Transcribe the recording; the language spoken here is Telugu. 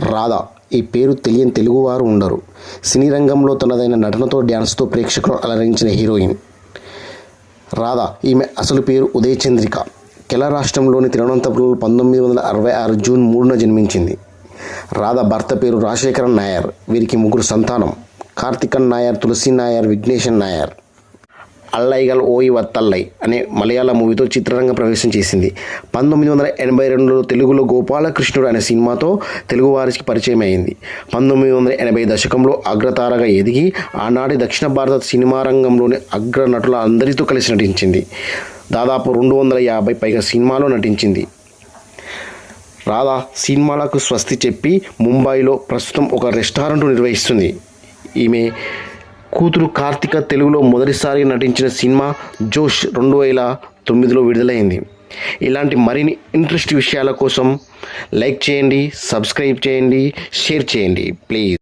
రాధా. ఈ పేరు తెలియని తెలుగువారు ఉండరు. సినీ రంగంలో తనదైన నటనతో డ్యాన్స్తో ప్రేక్షకులను అలరించిన హీరోయిన్ రాధా. ఈమె అసలు పేరు ఉదయ చంద్రిక కేరళ రాష్ట్రంలోని తిరువనంతపురంలో పంతొమ్మిది వందల అరవై ఆరు జూన్ మూడున జన్మించింది. రాధ భర్త పేరు రాజశేఖరన్ నాయర్. వీరికి ముగ్గురు సంతానం. కార్తికన్ నాయర్ తులసి నాయర్ విఘ్నేశన్ నాయర్. అల్లైగల్ ఓయి వత్తల్లై అనే మలయాళ మూవీతో చిత్రరంగ ప్రవేశం చేసింది. పంతొమ్మిది వందల ఎనభై రెండులో తెలుగులో గోపాలకృష్ణుడు అనే సినిమాతో తెలుగు వారికి పరిచయం అయింది పంతొమ్మిది వందల ఎనభై దశకంలో అగ్రతారగా ఎదిగి ఆనాటి దక్షిణ భారత సినిమా రంగంలోని అగ్ర నటుల అందరితో కలిసి నటించింది. దాదాపు రెండు వందల యాభై పైగా సినిమాలో నటించింది. రాధా సినిమాలకు స్వస్తి చెప్పి ముంబైలో ప్రస్తుతం ఒక రెస్టారెంట్ నిర్వహిస్తుంది. ఈమె కూతురు కార్తిక తెలుగులో మొదటిసారి నటించిన సినిమా జోష్ రెండు వేల తొమ్మిదిలో విడుదలైంది. ఇలాంటి మరిన్ని ఇంట్రెస్ట్ విషయాల కోసం లైక్ చేయండి సబ్స్క్రైబ్ చేయండి షేర్ చేయండి ప్లీజ్.